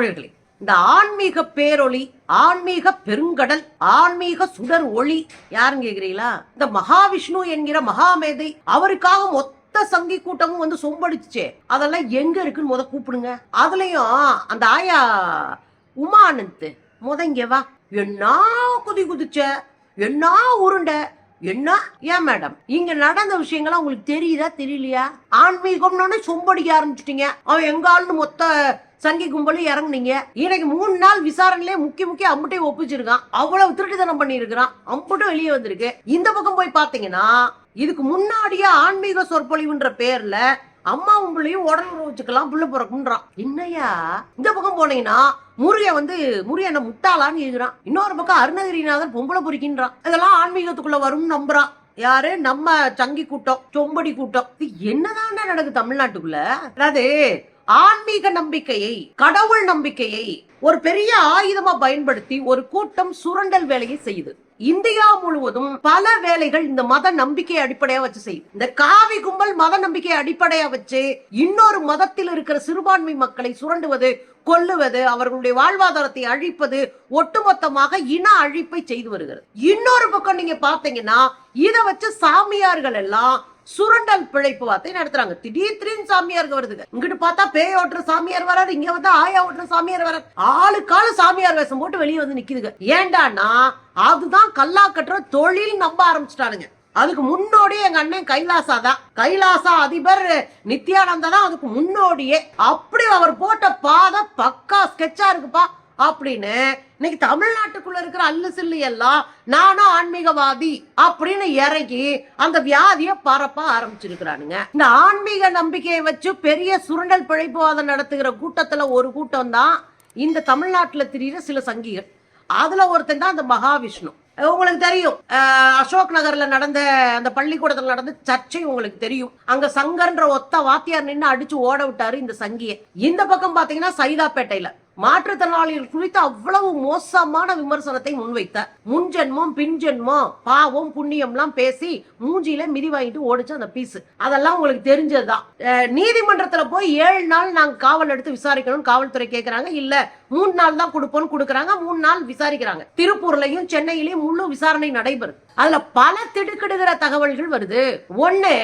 தோழர்களே இந்த ஆன்மீக பேரொளி ஆன்மீக பெருங்கடல் ஆன்மீக சுடர் ஒளி யாருன்னு கேக்குறீங்களா? இந்த மகாவிஷ்ணு என்கிற மகாமேதை அவருக்காக மொத்த சங்கி கூட்டமும் வந்து சொம்படிச்சுச்சே. அதெல்லாம் எங்க இருக்குன்னு முத கூப்பிடுங்க. அதுலயும் அந்த ஆயா உமானந்த் முத இங்க வா. என்ன குதி குதிச்ச என்ன உருண்டை என்ன? ஏன் மேடம் இங்க நடந்த விஷயங்கள்லாம் உங்களுக்கு தெரியுதா தெரியலையா? ஆன்மீகம்னு சொம்படிக்க ஆரம்பிச்சிட்டீங்க. அவன் எங்க ஆளுன்னு மொத்த சங்கி கும்பலும் இறங்குனீங்க. இன்னைக்கு மூணு நாள் விசாரணையிலே முக்கிய முக்கிய அம்புட்டையும் ஒப்பிச்சிருக்கான். அவ்வளவு திருட்டுத்தனம் பண்ணியிருக்கிறான். அம்புட்டும் வெளியே வந்திருக்கு. இந்த பக்கம் போய் பாத்தீங்கன்னா இதுக்கு முன்னாடியே ஆன்மீக சொற்பொழிவுன்ற பேர்ல அம்மா உங்களையும் உடல் வச்சுக்கலாம் புள்ள பிறக்கும்ன்றான். என்னையா இந்த பக்கம் போனீங்கன்னா முருக வந்து முருக என்ன முட்டாளான்னு இருக்கிறான் இன்னொரு பக்கம் அருணகிரிநாதர் பொம்பளை பொறிக்கின்றான். இதெல்லாம் ஆன்மீகத்துக்குள்ள வரும்னு நம்புறான். யாரு? நம்ம சங்கி கூட்டம் சொம்படி கூட்டம். என்னதான் நடக்குது தமிழ்நாட்டுக்குள்ள? அதாவது ஆன்மீக நம்பிக்கையை கடவுள் நம்பிக்கையை ஒரு பெரிய ஆயுதமா பயன்படுத்தி ஒரு கூட்டம் சுரண்டல் வேலையை செய்யுது. இந்தியா முழுவதும் பல வேலைகள் இந்த மத நம்பிக்கையை அடிப்படையா வச்சு செய்யுது. இந்த காவி கும்பல் மத நம்பிக்கையை அடிப்படையா வச்சு இன்னொரு மதத்தில் இருக்கிற சிறுபான்மை மக்களை சுரண்டுவது கொல்லுவது அவர்களுடைய வாழ்வாதாரத்தை அழிப்பது ஒட்டுமொத்தமாக இன அழிப்பை செய்து வருகிறது. இன்னொரு பக்கம் நீங்க பாத்தீங்கன்னா இதை வச்சு சாமியார்கள் எல்லாம் சுரண்டல் பிழைப்பு வார்த்தை நடத்துறாங்க. திடீர் திடீர்னு சாமியாருக்கு வருதுங்க. இங்கிட்டு பார்த்தா பேய் ஓட்டுற சாமியார் வராது இங்க வந்து ஆயா ஓட்டுற சாமியார் வராது ஆளுக்காலு சாமியார் வேஷம் போட்டு வெளியே வந்து நிக்குதுங்க. ஏண்டானா அதுதான் கல்லா கட்டுற தொழில் நம்ப ஆரம்பிச்சிட்டானுங்க அதுக்கு முன்னோடியே எங்க அண்ணன் கைலாசா தான். கைலாசா அதிபர் நித்யானந்தா தான் அதுக்கு முன்னோடியே. அப்படி அவர் போட்ட பாதை பக்கா ஸ்கெட்சா இருக்குப்பா. அப்படின்னு இன்னைக்கு தமிழ்நாட்டுக்குள்ள இருக்கிற அல்லு சில்லு எல்லாம் நானும் ஆன்மீகவாதி அப்படின்னு இறங்கி அந்த வியாதியை பரப்ப ஆரம்பிச்சிருக்கிறானுங்க. இந்த ஆன்மீக நம்பிக்கையை வச்சு பெரிய சுரண்டல் பிழைப்புவாதம் நடத்துகிற கூட்டத்துல ஒரு கூட்டம் தான் இந்த தமிழ்நாட்டுல திரியிற சில சங்கிகள். அதுல ஒருத்தன் தான் அந்த மகாவிஷ்ணு. உங்களுக்கு தெரியும். அசோக் நகர்ல நடந்த அந்த பள்ளிக்கூடத்துல நடந்த சர்ச்சை உங்களுக்கு தெரியும். அங்க சங்கர்ன்ற ஒத்த வாத்தியார் நின்று அடிச்சு ஓட விட்டாரு இந்த சங்கியை. இந்த பக்கம் பாத்தீங்கன்னா சைதாப்பேட்டையில. மாற்றுத்திறனாளிகள் குறித்து அவ்வளவு மோசமான விமர்சனத்தை முன்வைத்தார் முன்ஜென்மம் பின்ஜென்மம் பாவம் புண்ணியம்லாம் பேசி மூஞ்சியில மிதி வாங்கிட்டு ஓடிச்சு அந்த பீஸ். அதெல்லாம் உங்களுக்கு தெரிஞ்சதுதான். நீதிமன்றத்துல போய் ஏழு நாள் நாங்க காவல் எடுத்து விசாரிக்கணும் காவல்துறை கேக்குறாங்க. இல்ல மூணு நாள் தான் கொடுப்போம்னு கொடுக்குறாங்க மூணு நாள் விசாரிக்கிறாங்க. திருப்பூர்லயும் சென்னையிலயும் முழு விசாரணை நடைபெறும் அதுல பல திடுக்கிடுகிற தகவல்கள் வருது. ஒண்ணு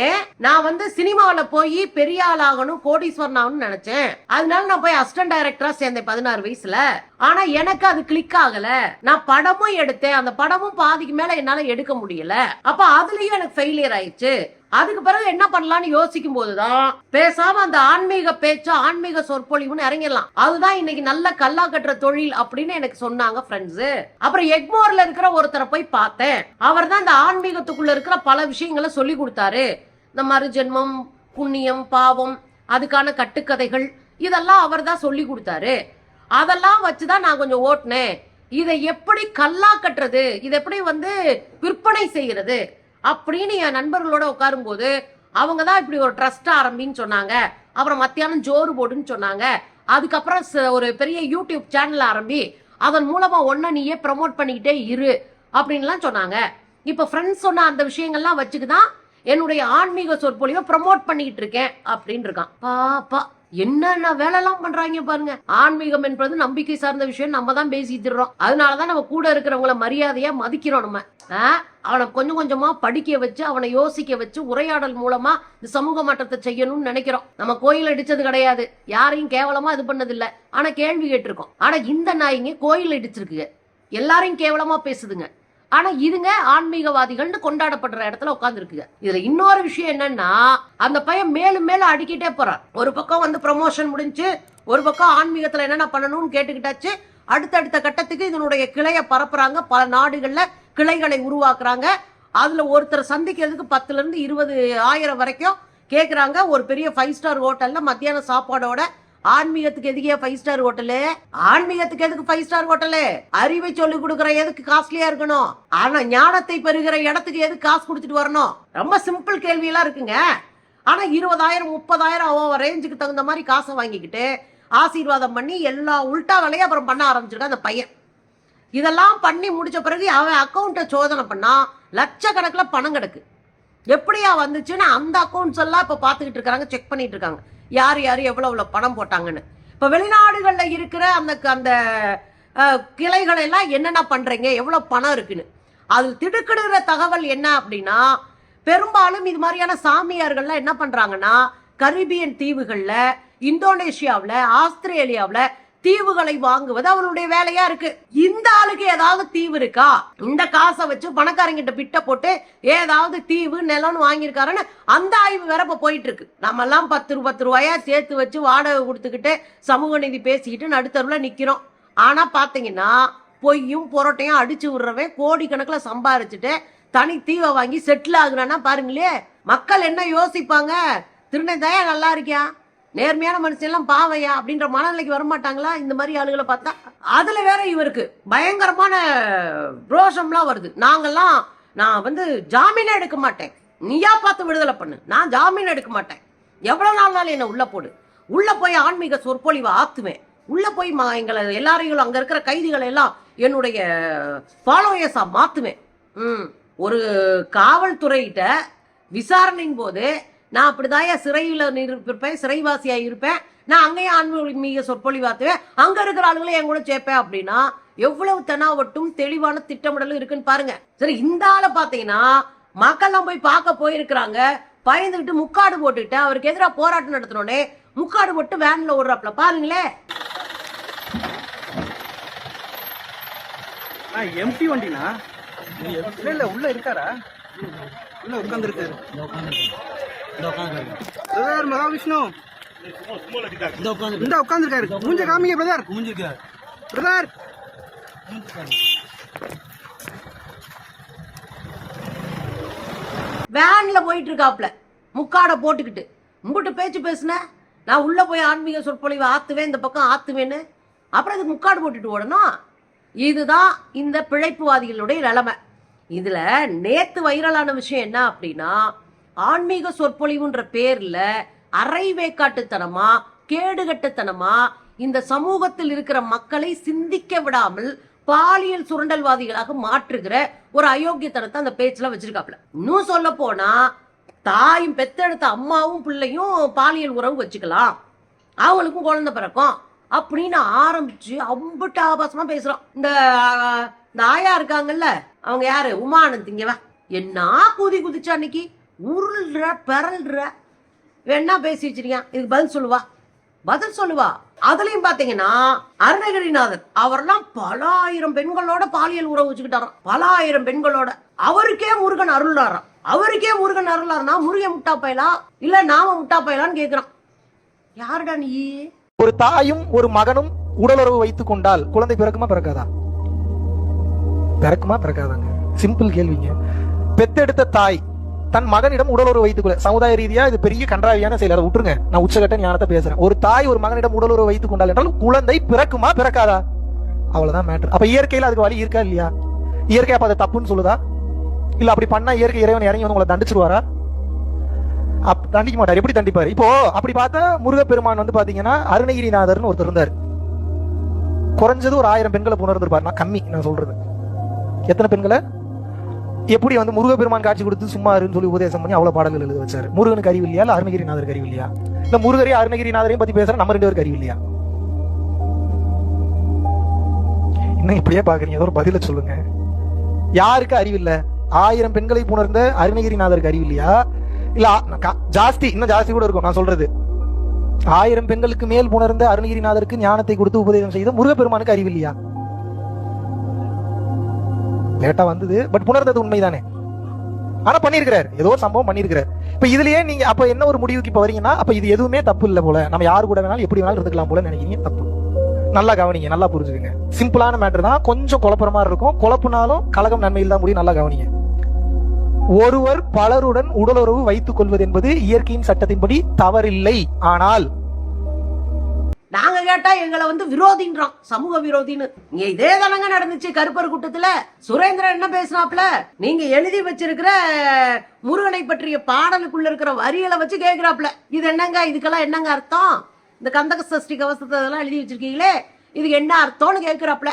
நான் வந்து சினிமாவில போய் பெரிய ஆள் ஆகணும் கோடீஸ்வரன் ஆகணும்னு நினைச்சேன். அதனால நான் போய் அசிஸ்டன்ட் டைரக்டரா சேர்ந்தேன் பதினாறு வயசுல. ஆனா எனக்கு அது கிளிக் ஆகல. நான் படமும் எடுத்தேன். அந்த படமும் பாதிக்கு மேல என்னால எடுக்க முடியல. அப்ப அதுலயும் எனக்கு ஃபெயிலியர் ஆயிடுச்சு. அதுக்கு பிறகு என்ன பண்ணலாம்னு யோசிக்கும் போதுதான் பேசாம அந்த ஆன்மீக பேச்சு ஆன்மீக சொற்பொழிவுன்னு இறங்கிடலாம். அதுதான் இன்னைக்கு நல்ல கல்லா கட்டுற தொழில் அப்படின்னு எனக்கு சொன்னாங்க ஃப்ரெண்ட்ஸ் அப்புறம் எக்மோர்ல இருக்கிற ஒருத்தரை போய் பார்த்தேன். அவர் தான் இந்த ஆன்மீகத்துக்குள்ள இருக்கிற பல விஷயங்களை சொல்லி கொடுத்தாரு. இந்த மறுஜென்மம் புண்ணியம் பாவம் அதுக்கான கட்டுக்கதைகள் இதெல்லாம் அவர் தான் சொல்லி கொடுத்தாரு. அதெல்லாம் வச்சுதான் நான் கொஞ்சம் ஓட்டினேன். இதை எப்படி கல்லா கட்டுறது? இதை எப்படி வந்து விற்பனை செய்யறது அப்படின்னு என் நண்பர்களோட உட்காரும்போது அவங்க தான் இப்படி ஒரு ட்ரஸ்ட் ஆரம்பின்னு சொன்னாங்க. அப்புறம் மத்தியானம் ஜோறு போடுன்னு சொன்னாங்க. அதுக்கப்புறம் ச- ஒரு பெரிய யூடியூப் சேனல் ஆரம்பி அதன் மூலமா ஒன்ன நீயே ப்ரமோட் பண்ணிக்கிட்டே இரு அப்படின்லாம் சொன்னாங்க. இப்ப ஃப்ரெண்ட்ஸ் சொன்ன அந்த விஷயங்கள்லாம் வச்சுக்கிதான் என்னுடைய ஆன்மீக சொற்பொழிவை ப்ரமோட் பண்ணிக்கிட்டு இருக்கேன் அப்படின்னு இருக்கான் பாப்பா என்னென்ன வேலைலாம் பண்றாங்க பாருங்க. ஆன்மீகம் என்பது நம்பிக்கை சார்ந்த விஷயம். நம்ம தான் பேசிட்டுறோம் அதனாலதான் நம்ம கூட இருக்கிறவங்கள மரியாதையா மதிக்கிறோம் நம்ம. ஆ? அவனை கொஞ்சம் கொஞ்சமா படிக்க வச்சு அவனை யோசிக்க வச்சு உரையாடல் மூலமா இந்த சமூக மாற்றத்தை செய்யணும்னு நினைக்கிறோம். நம்ம கோயில் அடிச்சது கிடையாது. யாரையும் கேவலமா இது பண்ணது இல்ல ஆனா கேள்வி கேட்டிருக்கோம். ஆனா இந்த நாய்ங்க கோயில் அடிச்சிருக்குங்க. எல்லாரையும் கேவலமா பேசுதுங்க. ஆனா இதுங்க ஆன்மீகவாதிகள்னு கொண்டாடப்படுற இடத்துல உட்காந்துருக்குங்க இதுல இன்னொரு விஷயம் என்னன்னா அந்த பையன் மேலும் மேலும் அடிக்கிட்டே போறான். ஒரு பக்கம் வந்து ப்ரமோஷன் முடிஞ்சு ஒரு பக்கம் ஆன்மீகத்துல என்னென்ன பண்ணணும்னு கேட்டுக்கிட்டாச்சு அடுத்தடுத்த கட்டத்துக்கு இதனுடைய கிளையை பரப்புறாங்க. பல நாடுகள்ல கிளைகளை உருவாக்குறாங்க. அதுல ஒருத்தர் சந்திக்கிறதுக்கு பத்துல இருந்து இருபது ஆயிரம் வரைக்கும் கேட்குறாங்க ஒரு பெரிய ஃபைவ் ஸ்டார் ஹோட்டல்ல மத்தியான சாப்பாடோட ஆன்மீகத்துக்கு எதுக்கே ஃபைவ் ஸ்டார் ஹோட்டலு ஆன்மீகத்துக்கு எதுக்கு ஃபைவ் ஸ்டார் ஹோட்டலு அறிவை சொல்லி கொடுக்குற எதுக்கு காஸ்ட்லியா இருக்கணும்? ஆனா ஞானத்தை பெறுகிற இடத்துக்கு எதுக்கு காசு கொடுத்துட்டு வரணும்? ரொம்ப சிம்பிள் கேள்வியெல்லாம் இருக்குங்க. ஆனா இருபதாயிரம் முப்பதாயிரம் அவன் ரேஞ்சுக்கு தகுந்த மாதிரி காசை வாங்கிக்கிட்டு ஆசீர்வாதம் பண்ணி எல்லா உல்டா வேலையும் அப்புறம் பண்ண ஆரம்பிச்சிருக்கான் அந்த பையன். இதெல்லாம் பண்ணி முடிச்ச பிறகு அவன் அக்கௌண்ட்டை சோதனை பண்ணா லட்சக்கணக்கில் பணம் கிடக்கு. எப்படியா வந்துச்சுன்னு அந்த அக்கௌண்ட்ஸ் எல்லாம் இப்போ பார்த்துக்கிட்டு இருக்காங்க செக் பண்ணிட்டு இருக்காங்க. யார் யார் எவ்வளோ எவ்வளோ பணம் போட்டாங்கன்னு. இப்போ வெளிநாடுகளில் இருக்கிற அந்த அந்த கிளைகளெல்லாம் என்னென்ன பண்ணுறீங்க எவ்வளோ பணம் இருக்குன்னு. அதில் திடுக்கிடுகிற தகவல் என்ன அப்படின்னா பெரும்பாலும் இது மாதிரியான சாமியார்கள்லாம் என்ன பண்ணுறாங்கன்னா கரீபியன் தீவுகளில் இந்தோனேஷியாவில் ஆஸ்திரேலியாவில் தீவுகளை வாங்குவது அவருடைய வேலையா இருக்கு. இந்த ஆளுக்கு ஏதாவது தீவு இருக்கா? இந்த காசை வச்சு பணக்காரங்கிட்ட பிட்ட போட்டு ஏதாவது தீவு நிலம்னு வாங்கியிருக்காருன்னு அந்த ஆய்வு வேற இப்ப போயிட்டு இருக்கு நம்ம எல்லாம் பத்து பத்து ரூபாயா சேர்த்து வச்சு வாடகை கொடுத்துக்கிட்டு சமூக நீதி பேசிக்கிட்டு நடுத்தருவில் நிக்கிறோம். ஆனா பாத்தீங்கன்னா பொய்யும் புரோட்டையும் அடிச்சு விடுறவன் கோடிக்கணக்கில் சம்பாரிச்சுட்டு தனி தீவை வாங்கி செட்டில் ஆகுறான்னா பாருங்களே மக்கள் என்ன யோசிப்பாங்க? திருநெல்வேலியா நல்லா இருக்கியா? நேர்மையான மனுஷன் எல்லாம் பாவையா அப்படின்ற மனநிலைக்கு வரமாட்டாங்களா? இந்த மாதிரி ஆளுகளை பார்த்தா அதுல வேற இவருக்கு பயங்கரமான ரோஷம்லாம் வருது. நாங்கெல்லாம் நான் வந்து ஜாமீனே எடுக்க மாட்டேன். நீயா பார்த்து விடுதலை பண்ணு. நான் ஜாமீன் எடுக்க மாட்டேன். எவ்வளவு நாள்னாலும் என்ன உள்ள போடு. உள்ள போய் ஆன்மீக சொற்பொழிவை ஆத்துவேன். உள்ள போய் மா எங்களை எல்லாரையும் அங்க இருக்கிற கைதிகளை எல்லாம் என்னுடைய ஃபாலோயர்ஸா மாத்துவேன். ம். ஒரு காவல்துறையிட்ட விசாரணையின் போது நான் அப்படிதாயா சிறையில் இருப்பேன் சிறைவாசியாக இருப்பேன். நான் அங்கேயும் ஆன்மீக சொற்பொழிவாத்துவேன் அங்க இருக்கிற ஆளுகளை என் கூட சேர்ப்பேன் அப்படின்னா எவ்வளவு தெனாவட்டும் தெளிவான திட்டமிடலும் இருக்குன்னு பாருங்க. சரி இந்த ஆளை பார்த்தீங்கன்னா மக்கள்லாம் போய் பார்க்க போயிருக்கிறாங்க. பயந்துகிட்டு முக்காடு போட்டுக்கிட்டு அவருக்கு எதிராக போராட்டம் நடத்தினோடனே முக்காடு போட்டு வேன்ல ஓடுறாப்ல பாருங்களேன் எம்டி வண்டினா இல்ல இல்ல உள்ள இருக்காரா? உள்ள உட்கார்ந்து இருக்காரு பிரதர் மகாவிஷ்ணு. இந்த உட்கார்ந்து இருக்காரு மூஞ்ச காமிங்க பிரதர் பிரதர் வேன்ல போயிட்டு இருக்காப்ல முக்காடை போட்டுக்கிட்டு. உங்ககிட்ட பேச்சு பேசுன நான் உள்ள போய் ஆன்மீக சொற்பொழிவை ஆத்துவேன் இந்த பக்கம் ஆத்துவேன்னு. அப்புறம் இதுக்கு முக்காடு போட்டுட்டு ஓடணும். இதுதான் இந்த பிழைப்புவாதிகளுடைய நிலைமை. இதுல நேத்து வைரலான விஷயம் என்ன அப்படின்னா ஆன்மீக சொற்பொழிவுன்ற பேர்ல அரைவேக்காட்டுத்தனமா கேடுகட்டுத்தனமா இந்த சமூகத்தில் இருக்கிற மக்களை சிந்திக்க விடாமல் பாலியல் சுரண்டல்வாதிகளாக மாற்றுகிற ஒரு அயோக்கியத்தனத்தை அந்த பேச்சில் வச்சிருக்காப்ல இன்னும் சொல்ல போனா தாயும் பெத்தெடுத்த அம்மாவும் பிள்ளையும் பாலியல் உறவு வச்சுக்கலாம். அவங்களுக்கும் குழந்தை பிறக்கும். அப்படின்னு ஆரம்பிச்சு அம்புட்டு ஆபாசமா பேசுறோம். இந்த இந்த ஆயா இருக்காங்கல்ல அவங்க யாரு? உமானந்திங்கவா? என்ன குதி குதிச்சா அன்னைக்கு? உருள்ற பெறல்ற. வேணா பேசி வச்சிருக்கான். இதுக்கு பதில் சொல்லுவா. பதில் சொல்லுவா. அதுலயும் பாத்தீங்கன்னா அருணகிரிநாதன் அவர்லாம் பல ஆயிரம் பெண்களோட பாலியல் உறவு வச்சுக்கிட்டாராம். பல ஆயிரம் பெண்களோட. அவருக்கே முருகன் அருள்றாராம். அவருக்கே முருகன் அருளாருனா முருகன் முட்டா பயலா? இல்ல நாம முட்டா பயலான்னு கேக்குறான். யாருடா நீ? ஒரு தாயும் ஒரு மகனும் உடலுறவு வைத்துக் கொண்டால் குழந்தை பிறக்குமா பிறக்காதா? பிறக்குமா பிறக்காதாங்க. சிம்பிள் கேள்விங்க. பெத்தெடுத்த தாய் தன் மகனிடம் உடலுறவு வைத்துக் கொள்ள சமுதாய ரீதியா இது பெரிய கன்றாவியான செயல். அதை விட்டுருங்க. நான் உச்சகட்ட ஞானத்தை பேசுறேன். ஒரு தாய் ஒரு மகனிடம் உடலுறவு வைத்துக் கொண்டால் என்றால் குழந்தை பிறக்குமா பிறக்காதா? அவ்வளவுதான் மேட்டர் அப்ப இயற்கையில அதுக்கு வழி இருக்கா இல்லையா? இயற்கை அப்ப தப்புன்னு சொல்லுதா? இல்ல அப்படி பண்ணா இயற்கை இறைவன் இறங்கி வந்து உங்களை தண்டிச்சிருவாரா? அப் தண்டிக்க மாட்டார். எப்படி தண்டிப்பாரு? இப்போ அப்படி பார்த்தா முருகப்பெருமான் வந்து பாத்தீங்கன்னா அருணகிரிநாதர்னு ஒருத்தர் இருந்தார். குறைஞ்சது ஒரு ஆயிரம் பெண்களை புணர்ந்திருப்பார். நான் கம்மி நான் சொல்றது. எத்தனை பெண்களை? எப்படி வந்து முருகப்பெருமான் காட்சி கொடுத்து சும்மா இருன்னு சொல்லி உபதேசம் பண்ணி அவ்வளவு பாடல்கள் எழுத வச்சாரு. முருகனுக்கு அறிவு இல்லையா இல்ல அருணகிரிநாதருக்கு அறிவு இல்லையா இல்ல முருகரே அருணகிரிநாதரையும் பத்தி பேசுற நம்ம ரெண்டு பேருக்கு அறிவு இல்லையா இன்னும் இப்படியே பாக்குறீங்க? ஏதோ ஒரு பதில சொல்லுங்க. யாருக்கு அறிவு இல்ல ஆயிரம் பெண்களை புணர்ந்த அருணகிரிநாதருக்கு அறிவு இல்லையா இல்ல ஜாஸ்தி இன்னும் ஜாஸ்தி கூட இருக்கும் நான் சொல்றது. ஆயிரம் பெண்களுக்கு மேல் புணர்ந்த அருணகிரிநாதருக்கு ஞானத்தை கொடுத்து உபதேசம் செய்த முருகப்பெருமானுக்கு அறிவு இல்லையா லேட்டா வந்தது பட் புணர்ந்தது உண்மைதானே? ஆனா பண்ணிருக்கிறார். ஏதோ ஒரு சம்பவம் பண்ணிருக்கிறாரு. இப்ப இதுலயே நீங்க அப்ப என்ன ஒரு முடிவுக்கு இப்ப வரீங்கன்னா அப்ப இது எதுவுமே தப்பு இல்ல போல. நம்ம யாரு கூட வேணாலும் எப்படி வேணாலும் இருந்துக்கலாம் போல நினைக்கிறீங்க தப்பு. நல்லா கவனிங்க நல்லா புரிஞ்சுக்கங்க. சிம்பிளான மேட்டர் தான் கொஞ்சம் குழப்பற மாதிரி இருக்கும். குழப்புனாலும் கலகம் நன்மையில் தான் முடியும் நல்லா கவனிங்க. ஒருவர் பலருடன் உடலுறவு வைத்துக் கொள்வது என்பது இயற்கையின் சட்டத்தின்படி தவறில்லை. ஆனால் கேட்டால் கேட்டா எங்களை வந்து விரோதின்றான். சமூக விரோதின்னு. இங்க இதே தானங்க நடந்துச்சு கருப்பர் கூட்டத்துல. சுரேந்திரன் என்ன பேசினாப்ல நீங்க எழுதி வச்சிருக்கிற முருகனை பற்றிய பாடலுக்குள்ள இருக்கிற வரிகளை வச்சு கேக்குறாப்ல இது என்னங்க? இதுக்கெல்லாம் என்னங்க அர்த்தம்? இந்த கந்தக சஷ்டி கவசத்தை இதெல்லாம் எழுதி வச்சிருக்கீங்களே. இதுக்கு என்ன அர்த்தம்னு கேக்குறாப்ல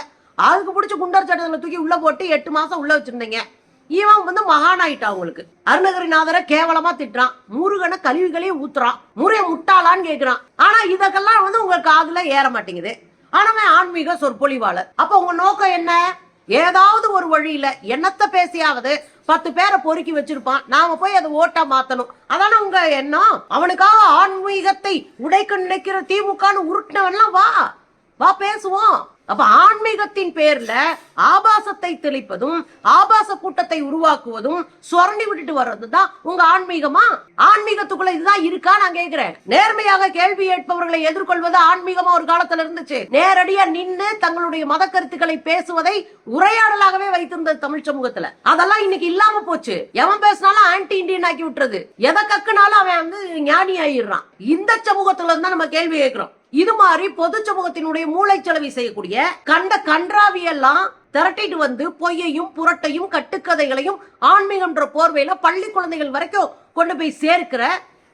அதுக்கு பிடிச்ச குண்டர் சட்டத்தில் தூக்கி உள்ள போட்டு எட்டு மாசம் உள்ள வச்சிருந்தீங்க. இவன் வந்து மகானாயிட்டான் உங்களுக்கு அருணகிரிநாதரை கேவலமா திட்டுறான். முருகனை கழிவுகளையும் ஊத்துறான். முறைய முட்டாளான்னு கேக்குறான். ஆனா இதற்கெல்லாம் வந்து உங்க காதுல ஏற மாட்டேங்குது. ஆனவன் அவன் ஆன்மீக சொற்பொழிவாளர். அப்ப உங்க நோக்கம் என்ன? ஏதாவது ஒரு வழியில என்னத்த பேசியாவது பத்து பேரை பொறுக்கி வச்சிருப்பான். நாம போய் அதை ஓட்டா மாத்தணும். அதான உங்க எண்ணம்? அவனுக்காக ஆன்மீகத்தை உடைக்க நினைக்கிற திமுகன்னு உருட்டினவன்லாம் வா. வா பேசுவோம். அப்ப ஆன்மீகத்தின் பேர்ல ஆபாசத்தை தெளிப்பதும் ஆபாச கூட்டத்தை உருவாக்குவதும் சுரண்டி விட்டுட்டு வர்றதுதான் உங்க ஆன்மீகமா? ஆன்மீகத்துக்குள்ள இதுதான் இருக்கா நான் கேக்குறேன். நேர்மையாக கேள்வி கேட்பவர்களை எதிர்கொள்வது ஆன்மீகமா ஒரு காலத்துல இருந்துச்சு. நேரடியா நின்னு தங்களுடைய மத கருத்துக்களை பேசுவதை உரையாடலாகவே வைத்திருந்தது தமிழ் சமூகத்துல. அதெல்லாம் இன்னைக்கு இல்லாம போச்சு. எவன் பேசினாலும் ஆன்டி இண்டியன் ஆக்கி விட்டுறது. எதை கக்குனாலும் அவன் வந்து ஞானி ஆயிடுறான் இந்த சமூகத்துல இருந்தா நம்ம கேள்வி கேட்கிறோம் இது மாதிரி பொது சமூகத்தினுடைய மூளைச்சலவை செய்யக்கூடிய கண்ட கன்றாவியெல்லாம் திரட்டிட்டு வந்து பொய்யையும் புரட்டையும் கட்டுக்கதைகளையும் ஆன்மீகம்ன்ற போர்வையில பள்ளி குழந்தைகள் வரைக்கும் கொண்டு போய் சேர்க்கிற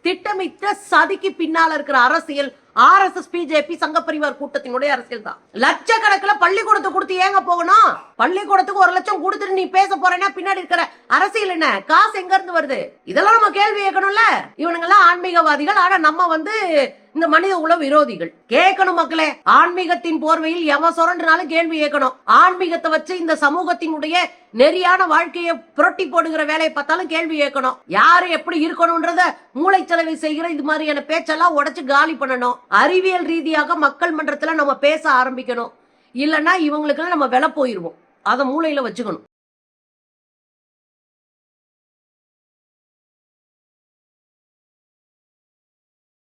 திட்டமிட்ட சதிக்கு பின்னால இருக்கிற அரசியல் ஆர் எஸ் எஸ் பிஜேபி சங்க பரிவார் கூட்டத்தினுடைய அரசியல் தான். லட்சக்கணக்கில் பள்ளிக்கூடத்தை கொடுத்து ஏங்க போகணும்? பள்ளிக்கூடத்துக்கு ஒரு லட்சம் கொடுத்துட்டு நீ பேச போறேன்னா பின்னாடி இருக்கிற அரசியல் என்ன? காசு எங்க இருந்து வருது? இதெல்லாம் நம்ம கேள்வி கேட்கணும்ல. இவனுங்கெல்லாம் ஆன்மீகவாதிகள். ஆனா நம்ம வந்து இந்த மனித குல விரோதிகள். கேட்கணும் மக்களே ஆன்மீகத்தின் போர்வையில் எவன் சொரண்டுனாலும் கேள்வி கேட்கணும். ஆன்மீகத்தை வச்சு இந்த சமூகத்தினுடைய நெறியான வாழ்க்கையை புரட்டி போடுகிற வேலையை பார்த்தாலும் கேள்வி கேட்கணும். யாரு எப்படி இருக்கணும்ன்றத மூளைச்சலவை செய்கிற இது மாதிரியான பேச்செல்லாம் உடச்சு காலி பண்ணணும். அறிவியல் ரீதியாக மக்கள் மன்றத்துல நம்ம பேச ஆரம்பிக்கணும். இல்லைன்னா இவங்களுக்கெல்லாம் நம்ம வில போயிருவோம். அதை மூளையில வச்சுக்கணும்.